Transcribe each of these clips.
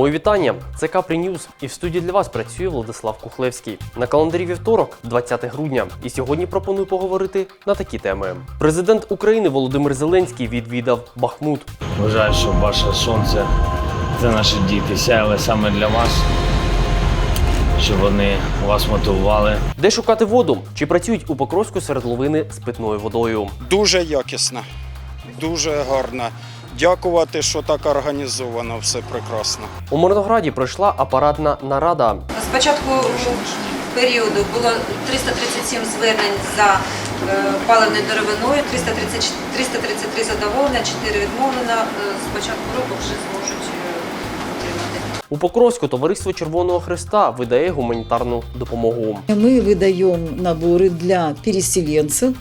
Мої вітання. Це Капрі Ньюз. І в студії для вас працює Владислав Кухлевський. На календарі вівторок, 20 грудня. І сьогодні пропоную поговорити на такі теми. Президент України Володимир Зеленський відвідав Бахмут. Вважаю, що ваше сонце це наші діти сяяли саме для вас, щоб вони вас мотивували. Де шукати воду? Чи працюють у Покровську свердловини з питною водою? Дуже якісна, дуже гарна Дякувати, що так організовано, все прекрасно. У Мирнограді пройшла апаратна нарада. З початку періоду було 337 звернень за е, паливною деревиною, 330 333 задоволення, 4 відмовлено. Е, З початку року вже зможуть е, отримати. У Покровську товариство Червоного Христа видає гуманітарну допомогу. Мы выдаем наборы для переселенцев,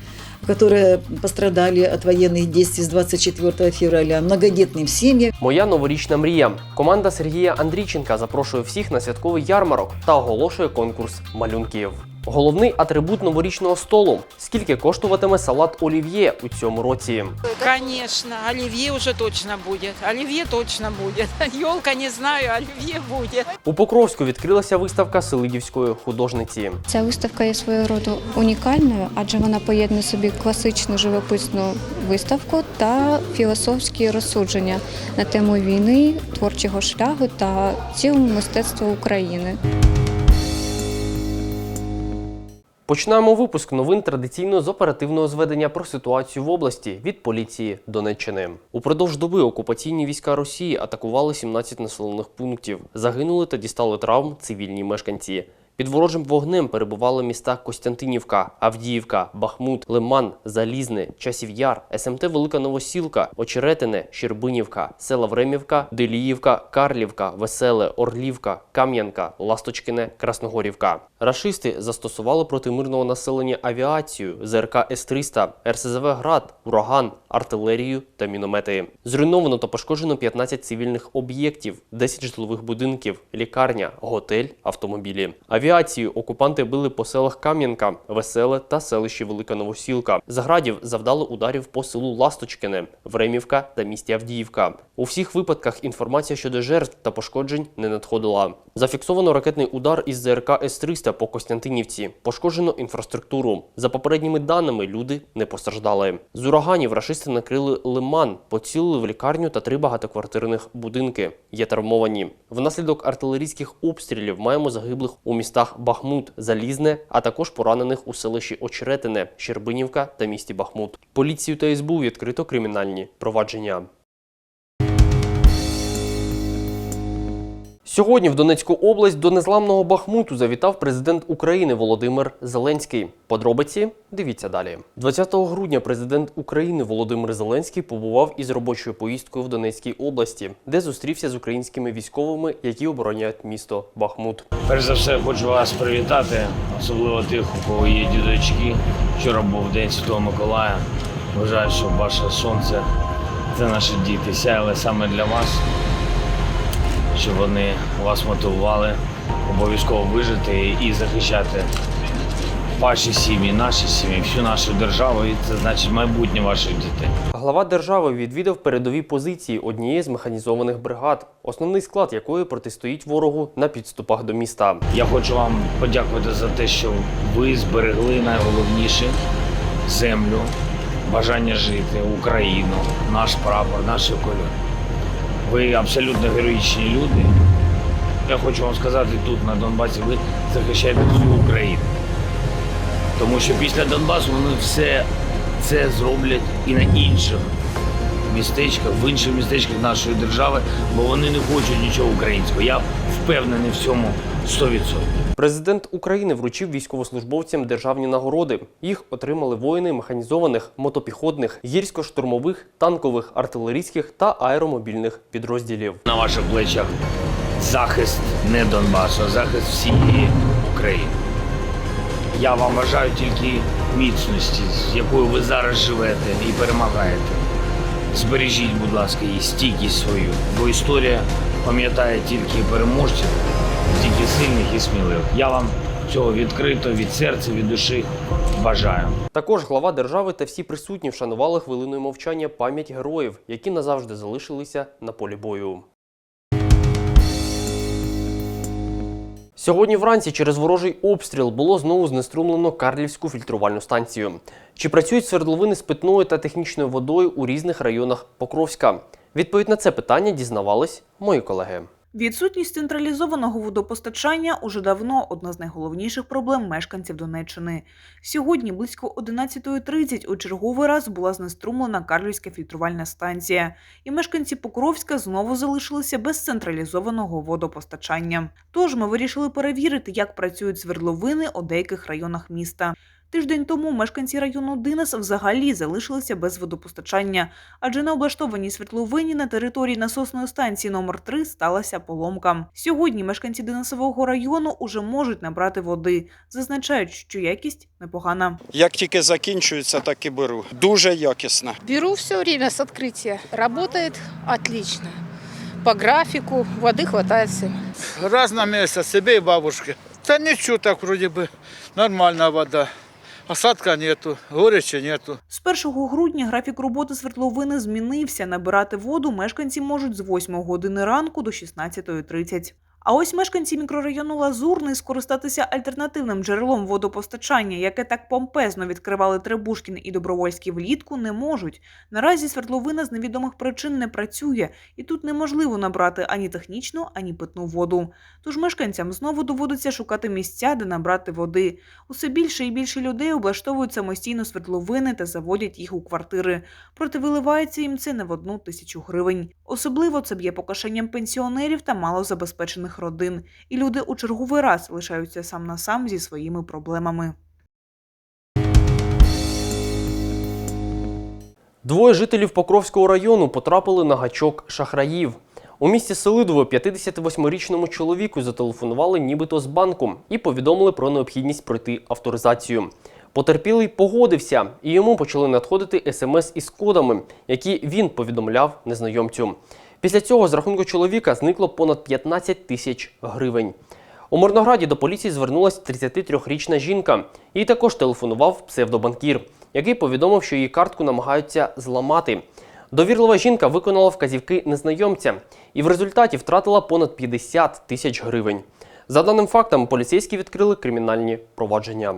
которые пострадали от военных действий с 24 февраля, многодетным семьям. Моя новорічна мрія. Команда Сергія Андрійченка запрошує всіх на святковий ярмарок та оголошує конкурс малюнків. Головний атрибут новорічного столу. Скільки коштуватиме салат олів'є у цьому році? Конечно, оливье уже точно будет. Оливье точно будет. Елка не знаю, оливье будет. У Покровську відкрилася виставка Селидівської художниці. Ця виставка є свого роду унікальною, адже вона поєднує собі класичну живописну виставку та філософські розсудження на тему війни, творчого шляху та цілому мистецтва України. Починаємо випуск новин традиційно з оперативного зведення про ситуацію в області від поліції Донеччини. Упродовж доби окупаційні війська Росії атакували 17 населених пунктів. Загинули та дістали травм цивільні мешканці. Під ворожим вогнем перебували міста Костянтинівка, Авдіївка, Бахмут, Лиман, Залізне, Часів Яр, СМТ Велика Новосілка, Очеретине, Щербинівка, села Времівка, Деліївка, Карлівка, Веселе, Орлівка, Кам'янка, Ласточкине, Красногорівка. Рашисти застосували проти мирного населення авіацію, ЗРК С-300, РСЗВ «Град», ураган, артилерію та міномети. Зруйновано та пошкоджено 15 цивільних об'єктів, 10 житлових будинків, лікарня, готель, автомобілі. Авіацію окупанти били по селах Кам'янка, Веселе та селищі Велика Новосілка. З градів завдали ударів по селу Ласточкине, Времівка та місті Авдіївка. У всіх випадках інформація щодо жертв та пошкоджень не надходила. Зафіксовано ракетний удар із ЗРК С-300 по Костянтинівці. Пошкоджено інфраструктуру. За попередніми даними, люди не постраждали. З ураганів рашисти накрили лиман, поцілили в лікарню та три багатоквартирних будинки. Є травмовані. Внаслідок артилерійських обстрілів маємо загиблих у містах Бахмут, Залізне, а також поранених у селищі Очеретине, Щербинівка та місті Бахмут. Поліцію та СБУ відкрито кримінальні провадження. Сьогодні в Донецьку область до незламного Бахмуту завітав президент України Володимир Зеленський. Подробиці дивіться далі. 20 грудня президент України Володимир Зеленський побував із робочою поїздкою в Донецькій області, де зустрівся з українськими військовими, які обороняють місто Бахмут. Перш за все, хочу вас привітати, особливо тих, у кого є дідочки. Вчора був День Святого Миколая. Вважаю, що ваше сонце це наші діти сяяли саме для вас, щоб вони вас мотивували обов'язково вижити і захищати ваші сім'ї, наші сім'ї, всю нашу державу. І це значить майбутнє ваших дітей. Глава держави відвідав передові позиції однієї з механізованих бригад, основний склад якої протистоїть ворогу на підступах до міста. Я хочу вам подякувати за те, що ви зберегли найголовніше землю, бажання жити, Україну, наш прапор, наші кольори. Ви абсолютно героїчні люди. Я хочу вам сказати, тут на Донбасі ви захищаєте всю Україну. Тому що після Донбасу вони все це зроблять і на інших містечках, в інших містечках нашої держави, бо вони не хочуть нічого українського. Я впевнений в цьому 100%. Президент України вручив військовослужбовцям державні нагороди. Їх отримали воїни механізованих, мотопіхотних, гірсько-штурмових, танкових, артилерійських та аеромобільних підрозділів. На ваших плечах захист не Донбасу, а захист всієї України. Я вам бажаю тільки міцності, з якою ви зараз живете і перемагаєте. Збережіть, будь ласка, і стійкість свою, бо історія пам'ятає тільки переможців, тільки сильних і сміливих. Я вам цього відкрито від серця, від душі бажаю. Також глава держави та всі присутні вшанували хвилиною мовчання пам'ять героїв, які назавжди залишилися на полі бою. Сьогодні вранці через ворожий обстріл було знову знеструмлено Карлівську фільтрувальну станцію. Чи працюють свердловини з питною та технічною водою у різних районах Покровська? Відповідь на це питання дізнавались мої колеги. Відсутність централізованого водопостачання уже давно одна з найголовніших проблем мешканців Донеччини. Сьогодні близько 11.30 у черговий раз була знеструмлена Карлівська фільтрувальна станція, і мешканці Покровська знову залишилися без централізованого водопостачання. Тож ми вирішили перевірити, як працюють свердловини у деяких районах міста. Тиждень тому мешканці району Динас взагалі залишилися без водопостачання, адже на облаштованій свердловині на території насосної станції номер 3 сталася поломка. Сьогодні мешканці Динасового району уже можуть набрати води. Зазначають, що якість непогана. Як тільки закінчується, так і беру. Дуже якісно. Беру все время с открытия. Работает отлично. По графику воды хватает всем. Раз на месяц себе и бабушке. Да ничего так вроде бы нормальная вода. Осадка нету, горечі нету. З 1 грудня графік роботи свердловини змінився. Набирати воду мешканці можуть з 8 години ранку до 16.30. А ось мешканці мікрорайону Лазурний скористатися альтернативним джерелом водопостачання, яке так помпезно відкривали Требушкін і Добровольський влітку, не можуть. Наразі свердловина з невідомих причин не працює, і тут неможливо набрати ані технічну, ані питну воду. Тож мешканцям знову доводиться шукати місця, де набрати води. Усе більше і більше людей облаштовують самостійно свердловини та заводять їх у квартири. Проте виливається їм це не в одну тисячу гривень. Особливо це б'є по кишеням пенсіонерів та малозабезпечених родин. І люди у черговий раз лишаються сам на сам зі своїми проблемами. Двоє жителів Покровського району потрапили на гачок шахраїв. У місті Селидово 58-річному чоловіку зателефонували нібито з банку і повідомили про необхідність пройти авторизацію. Потерпілий погодився, і йому почали надходити смс із кодами, які він повідомляв незнайомцю. Після цього з рахунку чоловіка зникло понад 15 тисяч гривень. У Мирнограді до поліції звернулася 33-річна жінка. Їй також телефонував псевдобанкір, який повідомив, що її картку намагаються зламати. Довірлива жінка виконала вказівки незнайомця і в результаті втратила понад 50 тисяч гривень. За даним фактом, поліцейські відкрили кримінальні провадження.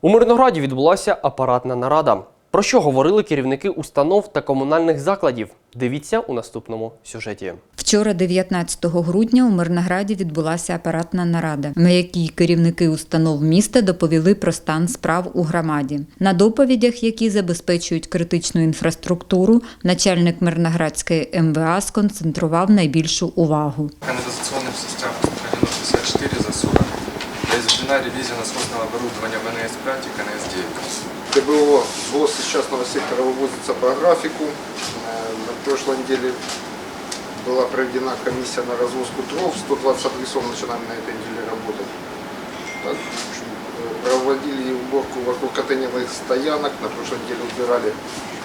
У Мирнограді відбулася апаратна нарада. Про що говорили керівники установ та комунальних закладів? Дивіться у наступному сюжеті. Вчора, 19 грудня, у Мирнограді відбулася апаратна нарада, на якій керівники установ міста доповіли про стан справ у громаді. На доповідях, які забезпечують критичну інфраструктуру, начальник Мирноградської МВА сконцентрував найбільшу увагу. канализационным системам районов 64 за 40. Произведена ревизия насосного оборудования в НС-5 и КНС-9. ТБО ВОЗ из частного сектора вывозится по графику. Э, На прошлой неделе была проведена комиссия на развозку дров. 120 адресов начинаем на этой неделе работать. Так, э, проводили уборку вокруг контейнерных стоянок. На прошлой неделе убирали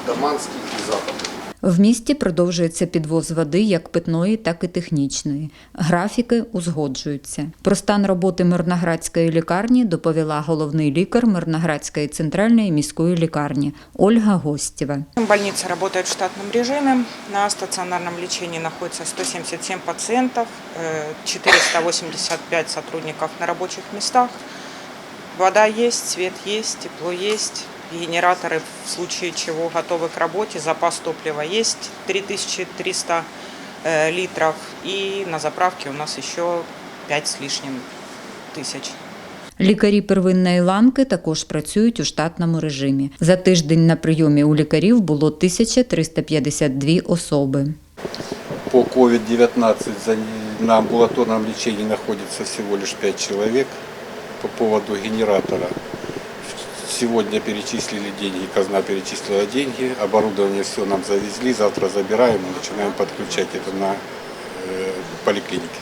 Даманский и Запад. В місті продовжується підвоз води як питної, так і технічної. Графіки узгоджуються. Про стан роботи Мирноградської лікарні доповіла головний лікар Мирноградської центральної міської лікарні Ольга Гостєва. Больница работает в штатном режиме. На стационарном лечении находится 177 пациентов, э, 485 сотрудников на рабочих местах. Вода есть, свет есть, тепло есть Генераторы в случае чего готовы к работе. Запас топлива есть 3300 э, литров. И на заправке у нас еще 5 с лишним тысяч. Лікарі первинної ланки також працюють у штатному режимі. За тиждень на прийомі у лікарів було 1352 особи. По COVID-19 за- на амбулаторном лечении находится всего лишь 5 человек. По поводу генератора. Сегодня перечислили деньги, казна перечислила деньги, оборудование все нам завезли, завтра забираем и начинаем подключать это на э, поликлинике.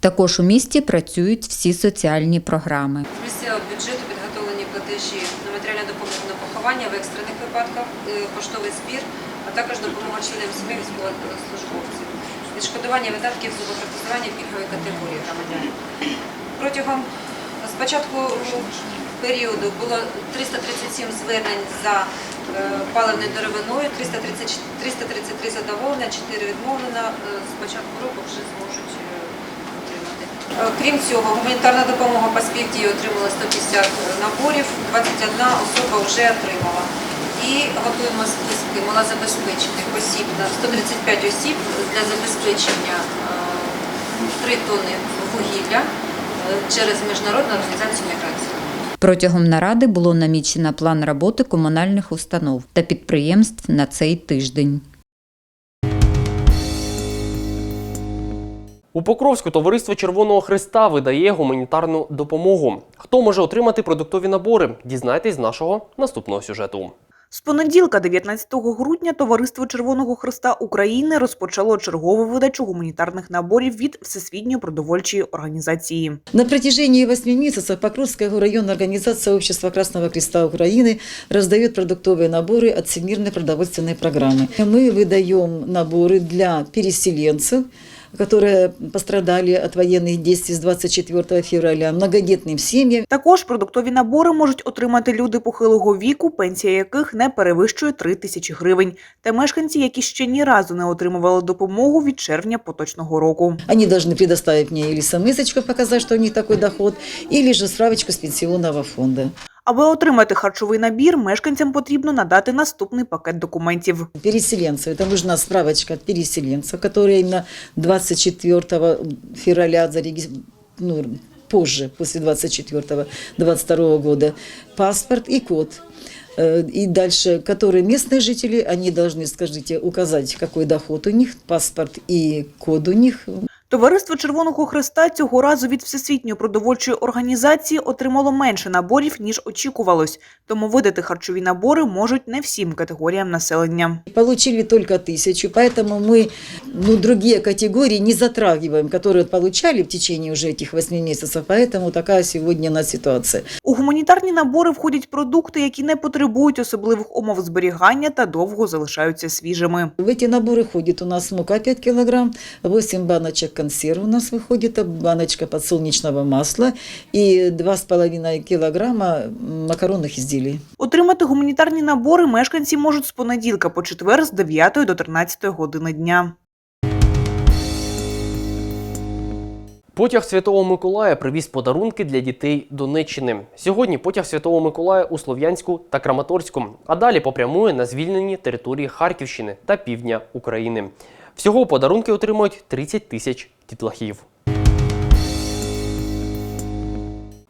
Також у місті працюють всі соціальні програми. З місцевого бюджету підготовлені платежі на матеріальну допомогу на поховання в екстрених випадках, е, поштовий збір, а також допомога членам сімей військовослужбовців. Відшкодування видатків з протезування пільгової категорії громадян. Протягом з початку періоду було 337 звернень за паливною деревиною, 333 задоволення, 4 відмовлена. Е, З початку року вже зможуть е, отримати. Е, Крім цього, гуманітарна допомога по співдії отримала 150 наборів, 21 особа вже отримала. І готуємо списки малозабезпечених осіб на 135 осіб для забезпечення е, 3 тонни вугілля е, через Міжнародну організацію міграції. Протягом наради було намічено план роботи комунальних установ та підприємств на цей тиждень. У Покровську товариство Червоного Христа видає гуманітарну допомогу. Хто може отримати продуктові набори? Дізнайтесь з нашого наступного сюжету. З понеділка, 19 грудня, Товариство Червоного Христа України розпочало чергову видачу гуманітарних наборів від Всесвітньої продовольчої організації. На протяжении восьми месяцев Покровская районная организация Общества Красного Креста Украины раздает продуктовые наборы от Всемирной продовольственной программы. Мы выдаем наборы для переселенцев, которые пострадали от военных действий с 24 февраля, многодетным семьям. Також продуктові набори можуть отримати люди похилого віку, пенсія яких не перевищує 3 тисячі гривень, та мешканці, які ще ні разу не отримували допомогу від червня поточного року. Они должны предоставить мне или смс показать, что у них такой доход, или же справочку с пенсионного фонда. Аби отримати харчовий набір, мешканцям потрібно надати наступний пакет документів. Переселенцев. Это нужна справочка от переселенцев, которые именно 24 февраля зарегистрированы, ну, позже, после 24-22 года, паспорт и код. Э, И дальше, которые местные жители, они должны, скажите, указать, какой доход у них, паспорт и код у них. Товариство Червоного Христа цього разу від Всесвітньої продовольчої організації отримало менше наборів, ніж очікувалось. Тому видати харчові набори можуть не всім категоріям населення. Получили только тысячу, поэтому мы ну, другие категории не затрагиваем, которые получали в течение уже этих восьми месяцев, поэтому такая сегодня у нас ситуация. У гуманітарні набори входять продукти, які не потребують особливих умов зберігання та довго залишаються свіжими. В эти наборы входит у нас мука 5 килограмм, 8 баночек консерв у нас выходит, баночка подсолнечного масла и 2,5 килограмма макаронных изделий. Отримати гуманітарні набори мешканці можуть з понеділка по четвер з 9 до 13 години дня. Потяг Святого Миколая привіз подарунки для дітей Донеччини. Сьогодні потяг Святого Миколая у Слов'янську та Краматорську, а далі попрямує на звільнені території Харківщини та півдня України. Всього подарунки отримують 30 тисяч дітлахів.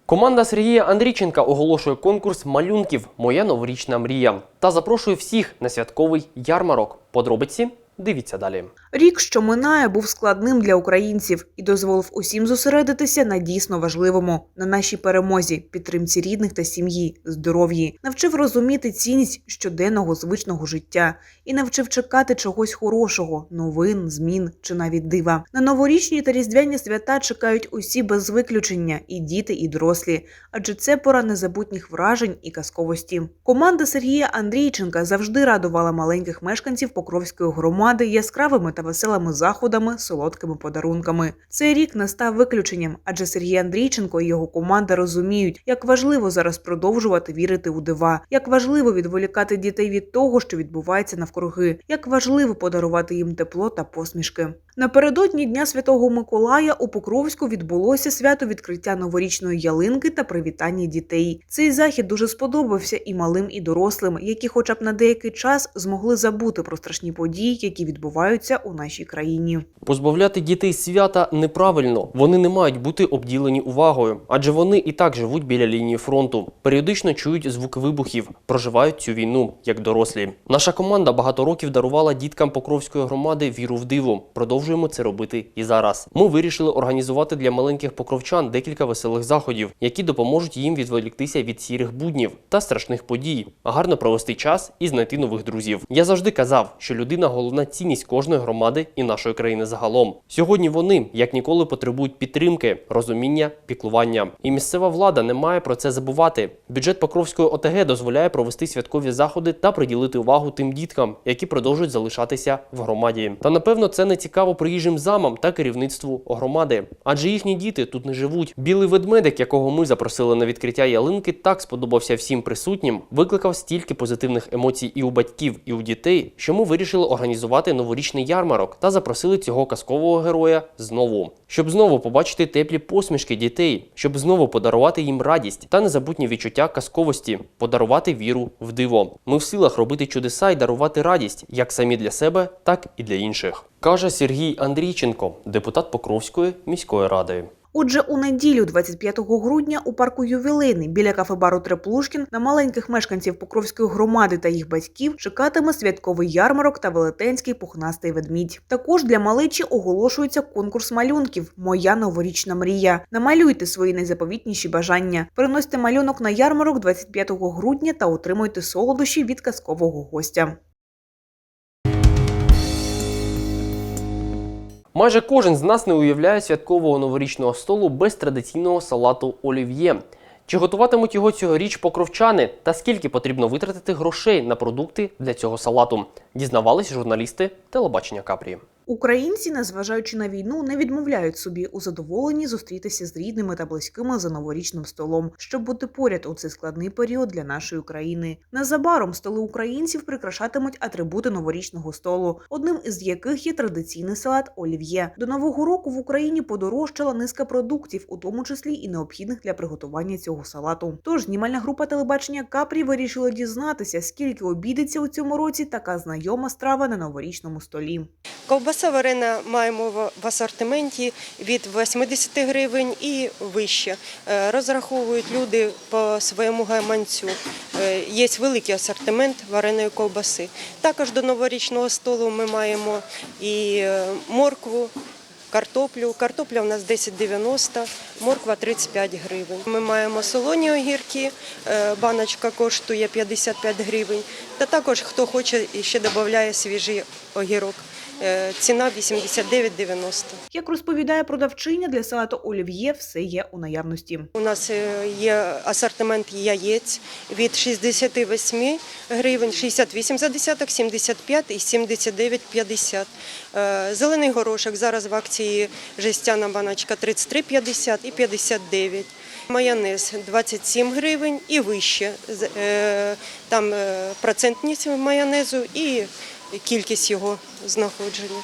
Команда Сергія Андрійченка оголошує конкурс малюнків Моя новорічна мрія та запрошує всіх на святковий ярмарок. Подробиці дивіться далі. Рік, що минає, був складним для українців і дозволив усім зосередитися на дійсно важливому на нашій перемозі, підтримці рідних та сім'ї, здоров'ї, навчив розуміти цінність щоденного звичного життя і навчив чекати чогось хорошого, новин, змін чи навіть дива. На новорічні та різдвяні свята чекають усі без виключення, і діти, і дорослі, адже це пора незабутніх вражень і казковості. Команда Сергія Андрійченка завжди радувала маленьких мешканців Покровської громади яскравими та веселими заходами, солодкими подарунками. Цей рік не став виключенням, адже Сергій Андрійченко і його команда розуміють, як важливо зараз продовжувати вірити у дива, як важливо відволікати дітей від того, що відбувається навкруги, як важливо подарувати їм тепло та посмішки. Напередодні Дня Святого Миколая у Покровську відбулося свято відкриття новорічної ялинки та привітання дітей. Цей захід дуже сподобався і малим, і дорослим, які, хоча б на деякий час, змогли забути про страшні події, які відбуваються у нашій країні. Позбавляти дітей свята неправильно. Вони не мають бути обділені увагою, адже вони і так живуть біля лінії фронту, періодично чують звук вибухів, проживають цю війну як дорослі. Наша команда багато років дарувала діткам Покровської громади віру в диво. Продовжуємо це робити і зараз. Ми вирішили організувати для маленьких покровчан декілька веселих заходів, які допоможуть їм відволіктися від сірих буднів та страшних подій, гарно провести час і знайти нових друзів. Я завжди казав, що людина головна цінність кожної громади. Громади і нашої країни загалом. Сьогодні вони як ніколи потребують підтримки, розуміння, піклування. І місцева влада не має про це забувати. Бюджет Покровської ОТГ дозволяє провести святкові заходи та приділити увагу тим діткам, які продовжують залишатися в громаді. Та напевно це не цікаво приїжджим замам та керівництву громади, адже їхні діти тут не живуть. Білий ведмедик, якого ми запросили на відкриття ялинки, так сподобався всім присутнім, викликав стільки позитивних емоцій і у батьків, і у дітей, що ми вирішили організувати новорічний ярмарок та запросили цього казкового героя знову, щоб знову побачити теплі посмішки дітей, щоб знову подарувати їм радість та незабутні відчуття казковості, подарувати віру в диво. Ми в силах робити чудеса і дарувати радість як самі для себе, так і для інших, каже Сергій Андрійченко, депутат Покровської міської ради. Отже, у неділю, 25 грудня, у парку Ювілейний біля кафе-бару Треплушкін на маленьких мешканців Покровської громади та їх батьків чекатиме святковий ярмарок та велетенський пухнастий ведмідь. Також для малечі оголошується конкурс малюнків Моя новорічна мрія. Намалюйте свої найзаповітніші бажання. Приносьте малюнок на ярмарок 25 грудня та отримуйте солодощі від казкового гостя. Майже кожен з нас не уявляє святкового новорічного столу без традиційного салату олів'є. Чи готуватимуть його цьогоріч покровчани та скільки потрібно витратити грошей на продукти для цього салату? Дізнавались журналісти телебачення Капрі. Українці, незважаючи на війну, не відмовляють собі у задоволенні зустрітися з рідними та близькими за новорічним столом, щоб бути поряд у цей складний період для нашої країни. Незабаром столи українців прикрашатимуть атрибути новорічного столу, одним із яких є традиційний салат олів'є. До нового року в Україні подорожчала низка продуктів, у тому числі і необхідних для приготування цього салату. Тож знімальна група телебачення Капрі вирішила дізнатися, скільки обійдеться у цьому році така знайома страва на новорічному столі. Ковбаса варена маємо в- асортименті від 80 гривень і вище. Е, Розраховують люди по своєму гаманцю. Е, Є великий асортимент вареної ковбаси. Також до новорічного столу ми маємо і е, моркву. Картоплю. Картопля у нас 10,90, морква 35 гривень. Ми маємо солоні огірки, баночка коштує 55 гривень. Та також хто хоче ще додає свіжий огірок. Е, Ціна 89,90. Як розповідає продавчиня, для салату олів'є все є у наявності. У нас е, є асортимент яєць від 68 гривень, 68 за десяток, 75 і 79,50. Е, Зелений горошок зараз в акції жестяна баночка 33,50 і 59. Майонез 27 гривень і вище. Там процентність майонезу і кількість його знаходження.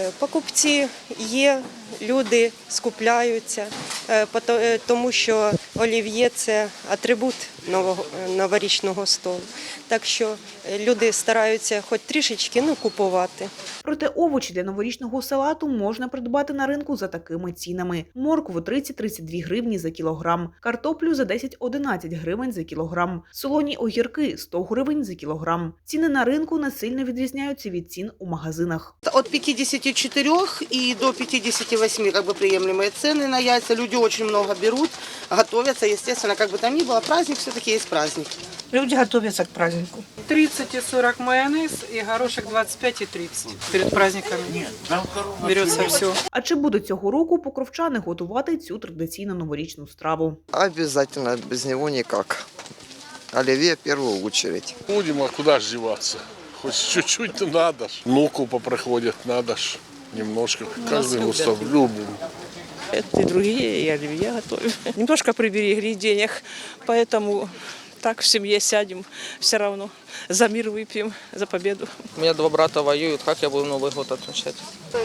Е, Покупці є, люди скупляються, е, пото- е, тому що олів'є це атрибут нового, новорічного столу. Так що е, люди стараються хоч трішечки ну, купувати. Проте овочі для новорічного салату можна придбати на ринку за такими цінами: моркву 30-32 гривні за кілограм, картоплю за 10-11 гривень за кілограм, солоні огірки 100 гривень за кілограм. Ціни на ринку не сильно відрізняються від цін у магазинах. От 54 и до 58 как бы приемлемые цены на яйца. Люди очень много берут, готовятся, естественно, как бы там ни было, праздник все-таки есть праздник. Люди готовятся к празднику. 30 и 40 майонез и горошек 25 и 30. Перед праздниками берется все. А чи буде цього року покровчани готувати цю традиційну новорічну страву? Обязательно, без него никак. Оливье в первую очередь. Будем, а куда ж деваться? Хоть чуть-чуть то надо ж. Внуку поприходят, надо ж Немножко. Каждый устав любим. Это и другие, и оливье готовим. Немножко приберегли денег, поэтому так в семье сядем все равно. За мир выпьем, за победу. У меня два брата воюют, как я буду Новый год отмечать?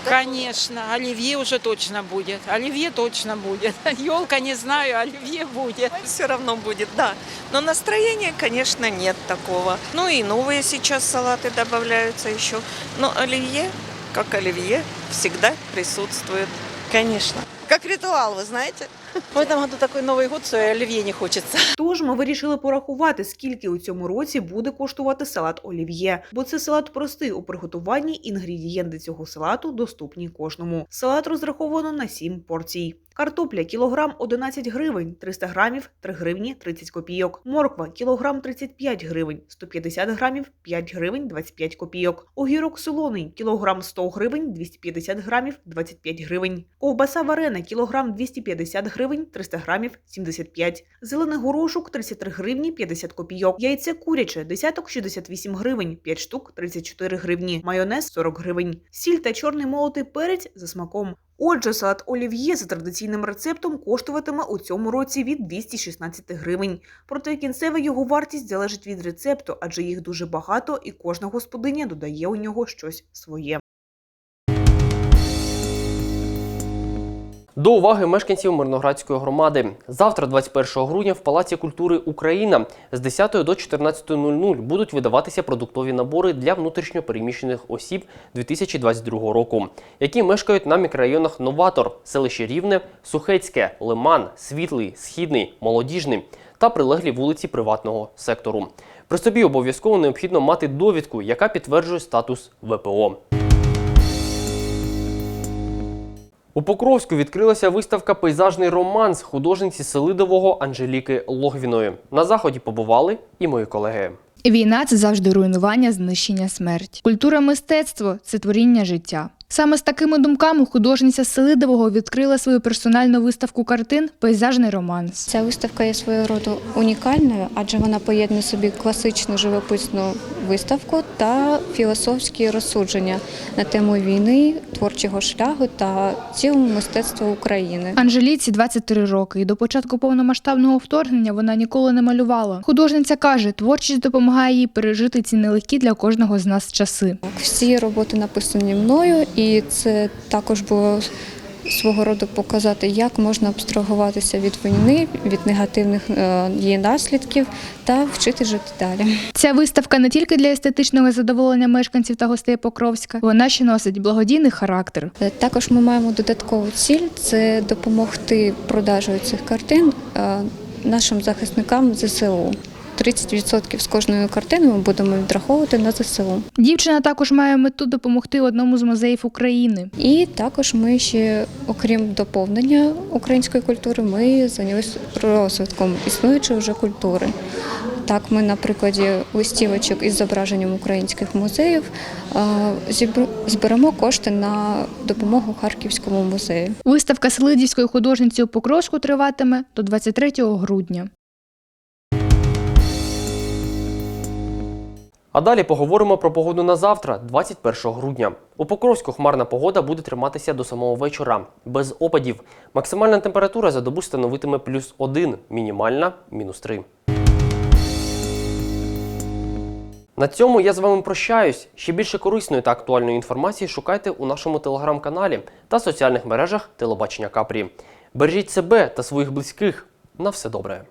Конечно, оливье уже точно будет. Оливье точно будет. Елка не знаю, оливье будет. Все равно будет, да. Но настроения, конечно, нет такого. Ну и новые сейчас салаты добавляются еще. Но оливье, как оливье, всегда присутствует. Конечно. Как ритуал, вы знаете? В этом году такой Новый год, и оливье не хочется. Тож ми вирішили порахувати, скільки у цьому році буде коштувати салат олів'є, бо це салат простий у приготуванні. Інгредієнти цього салату доступні кожному. Салат розраховано на 7 порцій. Картопля кілограм 11 гривень, 300 грамів 3 гривні 30 копійок. Морква кілограм 35 гривень, 150 грамів 5 гривень 25 копійок. Огірок солоний кілограм 100 гривень, 250 грамів 25 гривень. Ковбаса варена кілограм 250 гривень, 300 грамів 75. Зелений горошок 33 гривні 50 копійок. Яйце куряче десяток 68 гривень, 5 штук 34 гривні. Майонез 40 гривень. Сіль та чорний молотий перець за смаком. Отже, салат олів'є за традиційним рецептом коштуватиме у цьому році від 216 гривень. Проте кінцева його вартість залежить від рецепту, адже їх дуже багато, і кожна господиня додає у нього щось своє. До уваги мешканців Мирноградської громади. Завтра, 21 грудня, в Палаці культури Україна з 10 до 14.00 будуть видаватися продуктові набори для внутрішньопереміщених осіб 2022 року, які мешкають на мікрорайонах Новатор, селище Рівне, Сухецьке, Лиман, Світлий, Східний, Молодіжний та прилеглі вулиці приватного сектору. При собі обов'язково необхідно мати довідку, яка підтверджує статус ВПО. У Покровську відкрилася виставка Пейзажний романс художниці Селидового Анжеліки Логвіної. На заході побували і мої колеги. Війна це завжди руйнування, знищення, смерть. Культура мистецтво це творіння життя. Саме з такими думками художниця Селидового відкрила свою персональну виставку картин Пейзажний романс. Ця виставка є свого роду унікальною, адже вона поєднує собі класичну живописну виставку та філософські розсудження на тему війни, творчого шляху та цілому мистецтва України. Анжеліці 23 роки, і до початку повномасштабного вторгнення вона ніколи не малювала. Художниця каже, творчість допомагає їй пережити ці нелегкі для кожного з нас часи. Всі роботи написані мною, і це також було свого роду показати, як можна абстрагуватися від війни, від негативних е, її наслідків та вчити жити далі. Ця виставка не тільки для естетичного задоволення мешканців та гостей Покровська, вона ще носить благодійний характер. Е, Також ми маємо додаткову ціль це допомогти продажею цих картин е, нашим захисникам ЗСУ. 30% з кожної картини ми будемо відраховувати на ЗСУ. Дівчина також має мету допомогти одному з музеїв України. І також ми ще, окрім доповнення української культури, ми зайнялися розвитком існуючої вже культури. Так, ми на прикладі листівочок із зображенням українських музеїв зберемо кошти на допомогу Харківському музею. Виставка Селидівської художниці у Покровську триватиме до 23 грудня. А далі поговоримо про погоду на завтра, 21 грудня. У Покровську хмарна погода буде триматися до самого вечора, без опадів. Максимальна температура за добу становитиме плюс 1, мінімальна мінус 3. На цьому я з вами прощаюсь. Ще більше корисної та актуальної інформації шукайте у нашому телеграм-каналі та соціальних мережах Телебачення Капрі. Бережіть себе та своїх близьких. На все добре.